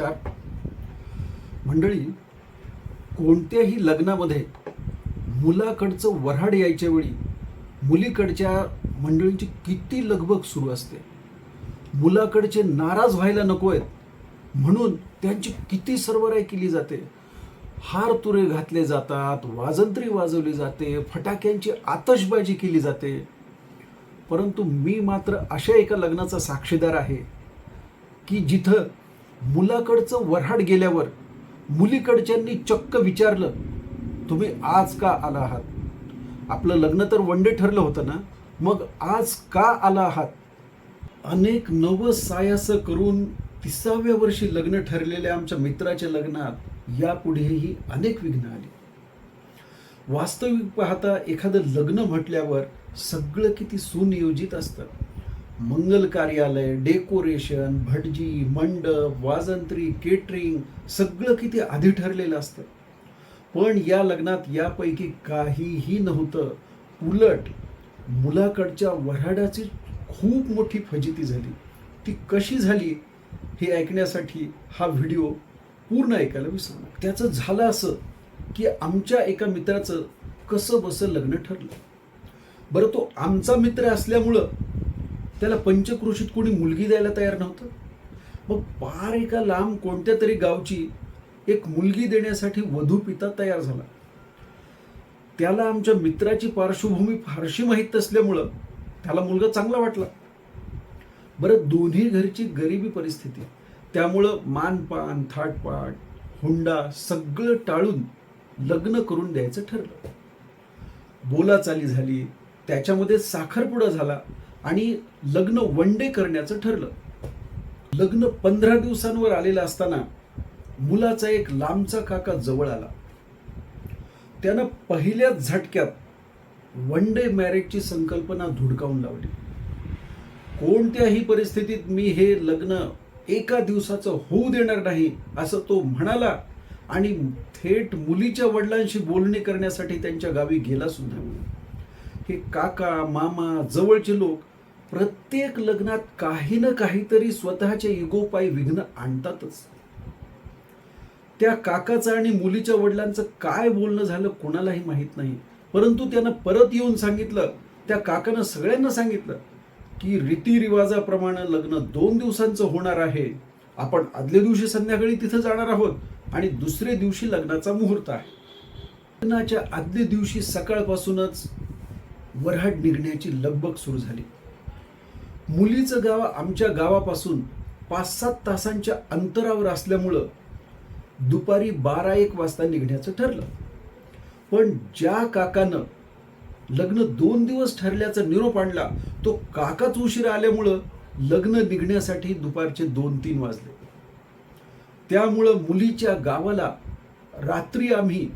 नमस्कार. मंडळी कोणत्याही लग्नामध्ये मुलाकडचं वऱ्हाड यायच्या वेळी मुलीकडच्या मंडळींची किती लगबग सुरू असते. मुलाकडचे नाराज व्हायला नको आहेत. म्हणून त्यांची किती सर्वराय केली जाते. हार तुरे घातले जातात वाजंत्री वाजवली जाते फटाक्यांची आतषबाजी केली जाते. परंतु मी मात्र अशा एका लग्नाचा साक्षीदार आहे की जिथं मुलाकडचं वऱ्हाड गेल्यावर मुलीकडच्यांनी चक्क विचारलं तुम्ही आज का आला आहात? आपलं लग्न तर वन डे ठरलं होतं ना मग आज का आला आहात? अनेक नव सायास करून तिसाव्या वर्षी लग्न ठरलेल्या आमच्या मित्राच्या लग्नात यापुढेही अनेक विघ्न आली. वास्तविक पाहता एखादं लग्न म्हटल्यावर सगळं किती सुनियोजित असतं. मंगल कार्यालय डेकोरेशन भटजी मंडप वाजंत्री केटरिंग सगळं किती आधी ठरलेलं असतं. पण या लग्नात यापैकी काहीही नव्हतं. उलट मुलाकडच्या वऱ्हाडाची खूप मोठी फजिती झाली. ती कशी झाली हे ऐकण्यासाठी हा व्हिडिओ पूर्ण ऐकायला विसरू नका त्याचं झालं असं की आमच्या एका मित्राचं कसं बसं लग्न ठरलं. बरं तो आमचा मित्र असल्यामुळं त्याला पंचक्रोशीत कोणी मुलगी द्यायला तयार नव्हतं. मग पार एका लांब कोणत्या तरी गावची एक मुलगी देण्यासाठी वधू पिता तयार झाला. त्याला आमच्या मित्राची पार्श्वभूमी फारशी माहीत नसल्यामुळं त्याला मुलगा चांगला वाटला. बरं दोन्ही घरची गरिबी परिस्थिती त्यामुळं मानपान थाटपाट हुंडा सगळं टाळून लग्न करून द्यायचं ठरलं. बोलाचाली झाली त्याच्यामध्ये साखरपुडा झाला आणि लग्न वन डे करण्याचं ठरलं. लग्न पंधरा दिवसांवर आलेलं असताना मुलाचा एक लांबचा काका जवळ आला. त्यानं पहिल्याच झटक्यात वन डे मॅरेजची संकल्पना धुडकावून लावली. कोणत्याही परिस्थितीत मी हे लग्न एका दिवसाचं होऊ देणार नाही असं तो म्हणाला आणि थेट मुलीच्या वडिलांशी बोलणी करण्यासाठी त्यांच्या गावी गेला सुद्धा. हे काका मामा जवळचे लोक प्रत्येक लग्नात काही ना काहीतरी स्वतःच्या इगोपायी विघ्न आणतातच. त्या काकाचं आणि मुलीच्या वडिलांचं काय बोलणं झालं कोणालाही माहीत नाही. परंतु त्यानं परत येऊन सांगितलं त्या काकानं सगळ्यांना सांगितलं की रीतिरिवाजाप्रमाणे लग्न दोन दिवसांचं होणार आहे. आपण आदल्या दिवशी संध्याकाळी तिथं जाणार आहोत आणि दुसऱ्या दिवशी लग्नाचा मुहूर्त आहे. लग्नाच्या आदल्या दिवशी सकाळपासूनच वऱ्हाड निघण्याची लगबग सुरू झाली. मुलीचं गाव आमच्या गावापासून पाच सात तासांच्या अंतरावर असल्यामुळं दुपारी बारा एक वाजता निघण्याचं ठरलं. पण ज्या काकानं लग्न दोन दिवस ठरल्याचा निरोप आणला तो काकाच उशीर आल्यामुळं लग्न निघण्यासाठी दुपारचे दोन तीन वाजले. त्यामुळं मुलीच्या गावाला रात्री आम्ही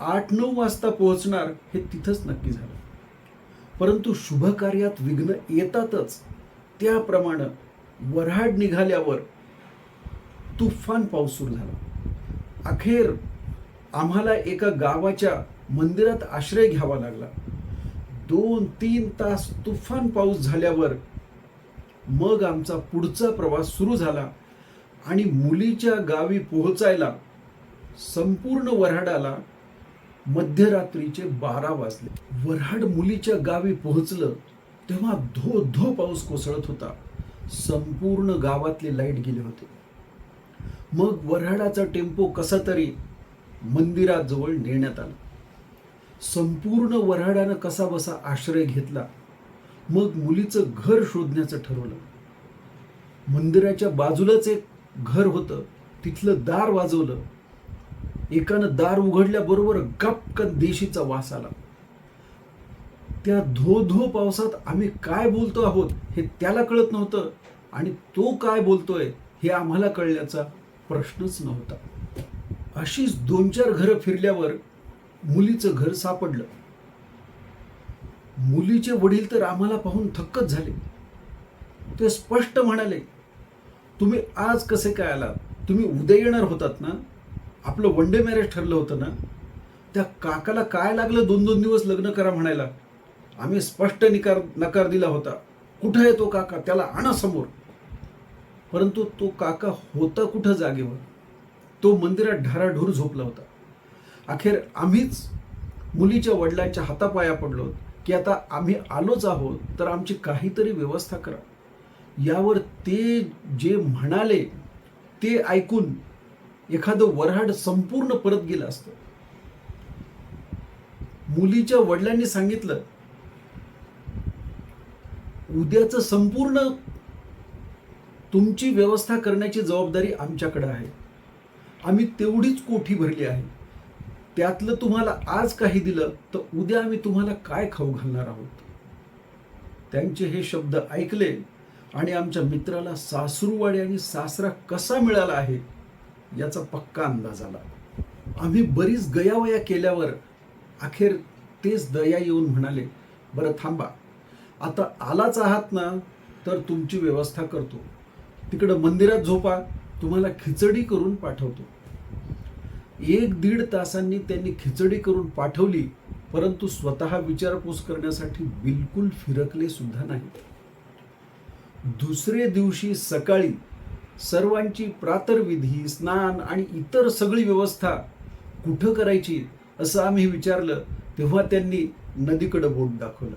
आठ नऊ वाजता पोहोचणार हे तिथंच नक्की झालं. परंतु शुभ कार्यात विघ्न येतातच. त्याप्रमाणे वऱ्हाड निघाल्यावर तुफान पाऊस सुरू झाला. अखेर आम्हाला एका गावाच्या मंदिरात आश्रय घ्यावा लागला. दोन तीन तास तुफान पाऊस झाल्यावर मग आमचा पुढचा प्रवास सुरू झाला आणि मुलीच्या गावी पोहोचायला संपूर्ण वऱ्हाडाला मध्यरात्रीचे बारा वाजले. वऱ्हाड मुलीच्या गावी पोहोचलं तेव्हा धो धो पाऊस कोसळत होता. संपूर्ण गावातले लाइट गेले होते. मग वऱ्हाडाचा टेम्पो कसा तरी मंदिराजवळ नेण्यात आला. संपूर्ण वऱ्हाडानं कसा बसा आश्रय घेतला. मग मुलीचं घर शोधण्याचं ठरवलं. मंदिराच्या बाजूलाच एक घर होतं. तिथलं दार वाजवलं. एकानं दार उघडल्याबरोबर गपकन देशीचा वास आला. त्या धो धो पावसात आम्ही काय बोलतो आहोत हे त्याला कळत नव्हतं आणि तो काय बोलतोय हे आम्हाला कळण्याचा प्रश्नच नव्हता. अशीच दोन चार घरं फिरल्यावर मुलीचं घर सापडलं. मुलीचे वडील तर आम्हाला पाहून थक्कच झाले. ते स्पष्ट म्हणाले तुम्ही आज कसे काय आलात? तुम्ही उद्या येणार होतात ना? आपलं वन डे मॅरेज ठरलं होतं ना त्या काकाला काय लागलं दोन दोन दिवस लग्न करा म्हणायला? आम्ही स्पष्ट निकार नकार दिला होता. कुठं आहे तो काका? त्याला आणा समोर. परंतु तो काका होता कुठं जागेवर? तो मंदिरात ढाराढूर झोपला होता. अखेर आम्हीच मुलीच्या वडिलांच्या हातापाया पडलो की आता आम्ही आलोच आहोत तर आमची काहीतरी व्यवस्था करा. यावर ते जे म्हणाले ते ऐकून एखादं वऱ्हाड संपूर्ण परत गेलं असतं. मुलीच्या वडिलांनी सांगितलं उद्याचं संपूर्ण तुमची व्यवस्था करण्याची जबाबदारी आमच्याकडे आहे. आम्ही तेवढीच कोठी भरली आहे. त्यातलं तुम्हाला आज काही दिलं तर उद्या आम्ही तुम्हाला काय खाऊ घालणार आहोत? त्यांचे हे शब्द ऐकले आणि आमच्या मित्राला सासरूवाडी आणि सासरा कसा मिळाला आहे याचा पक्का अंदाज आला. आम्ही बरीच गयावया केल्यावर अखेर तेच दया येऊन म्हणाले बरं थांबा. आता आलाच आहात ना तर तुमची व्यवस्था करतो. तिकडं मंदिरात झोपा तुम्हाला खिचडी करून पाठवतो. एक दीड तासांनी त्यांनी खिचडी करून पाठवली परंतु स्वतः विचारपूस करण्यासाठी बिलकुल फिरकले सुद्धा नाही दुसरे दिवशी सकाळी सर्वांची प्रातर्विधी स्नान आणि इतर सगळी व्यवस्था कुठं करायची असं आम्ही विचारलं तेव्हा त्यांनी नदीकडं बोट दाखवलं.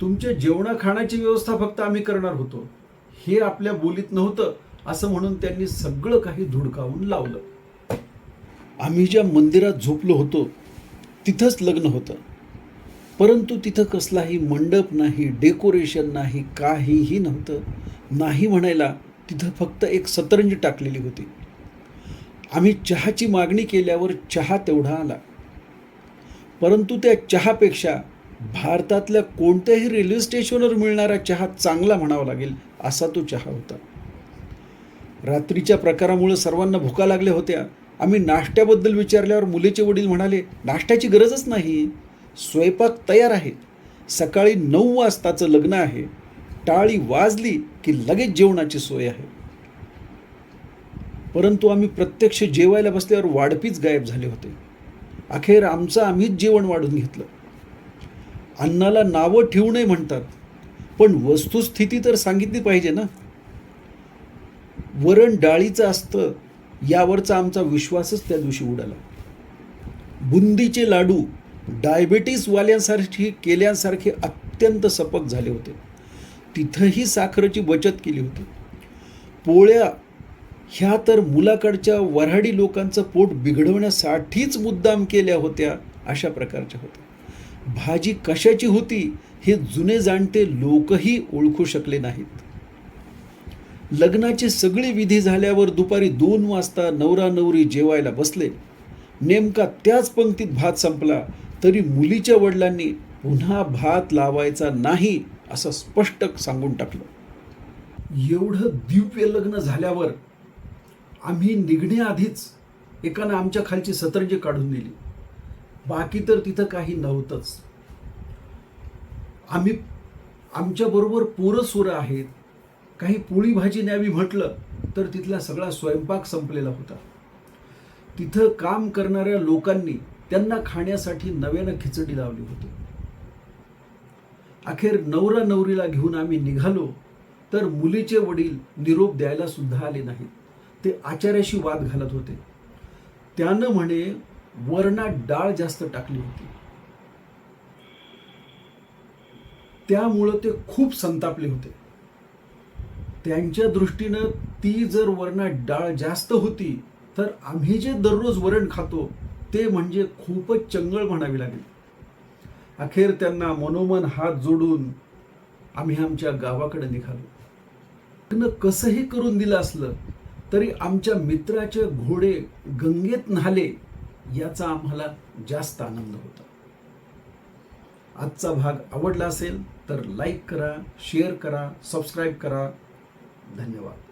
तुमच्या जेवणा खाण्याची व्यवस्था फक्त आम्ही करणार होतो. हे आपल्या बोलीत नव्हतं असं म्हणून त्यांनी सगळं काही धुडकावून लावलं. आम्ही ज्या मंदिरात झोपलो होतो तिथंच लग्न होतं. परंतु तिथं कसलाही मंडप नाही डेकोरेशन नाही काहीही नव्हतं. नाही म्हणायला तिथं फक्त एक सतरंजी टाकलेली होती. आम्ही चहाची मागणी केल्यावर चहा तेवढा आला. परंतु त्या चहापेक्षा भारतातल्या कोणत्याही रेल्वे स्टेशनवर मिळणारा चहा चांगला म्हणावा लागेल असा तो चहा होता. रात्रीच्या प्रकारामुळे सर्वांना भुका लागल्या होत्या. आम्ही नाश्त्याबद्दल विचारल्यावर मुलीचे वडील म्हणाले नाश्त्याची गरजच नाही. स्वयंपाक तयार आहे. सकाळी नऊ वाजताचं लग्न आहे. टाळी वाजली की लगेच जेवणाची सोय आहे. परंतु आम्ही प्रत्यक्ष जेवायला बसल्यावर वाढपीच गायब झाले होते. अखेर आमचं आम्हीच जेवण वाढून घेतलं. अन्नाला नावं ठेवू नये म्हणतात पण वस्तुस्थिती तर सांगितली पाहिजे ना? वरण डाळीचं असतं यावरचा आमचा विश्वासच त्या दिवशी उडाला. बुंदीचे लाडू डायबेटीसवाल्यांसारखी केल्यासारखे अत्यंत सपक झाले होते. तिथंही साखरेची बचत केली होती. पोळ्या ह्या तर मुलाकडच्या वऱ्हाडी लोकांचं पोट बिघडवण्यासाठीच मुद्दाम केल्या होत्या अशा प्रकारच्या होत्या. भाजी कशाची होती हे जुने जाणते लोकही ओळखू शकले नाहीत. लग्नाची सगळी विधी झाल्यावर दुपारी दोन वाजता नवरा नवरी जेवायला बसले. नेमका त्याच पंक्तीत भात संपला तरी मुलीच्या वडिलांनी पुन्हा भात लावायचा नाही असं स्पष्ट सांगून टाकलं. एवढं दिव्य लग्न झाल्यावर आम्ही निघण्याआधीच एकानं आमच्या खालची सतरंजी काढून दिली बाकी तर तिथं काही नव्हतंच. आम्ही आमच्याबरोबर पोरं सोरं आहेत काही पोळी भाजी न्यावी म्हटलं तर तिथला सगळा स्वयंपाक संपलेला होता. तिथं काम करणाऱ्या लोकांनी त्यांना खाण्यासाठी नव्यानं खिचडी लावली होती. अखेर नवरा नवरीला घेऊन आम्ही निघालो तर मुलीचे वडील निरोप द्यायला सुद्धा आले नाहीत. ते आचार्याशी वाद घालत होते. त्यानं म्हणे वरणात डाळ जास्त टाकली होती. त्यामुळं ते खूप संतापले होते. त्यांच्या दृष्टीनं ती जर वरणात डाळ जास्त होती तर आम्ही जे दररोज वरण खातो ते म्हणजे खूपच चंगळ म्हणावी लागेल. अखेर त्यांना मनोमन हात जोडून आम्ही आमच्या गावाकडे निघालो. लग्न कसंही करून दिलं असलं तरी आमच्या मित्राचे घोडे गंगेत न्हाले याचा आम्हाला जास्त आनंद होता. आजचा भाग आवडला असेल तर लाईक करा शेअर करा सबस्क्राईब करा. धन्यवाद.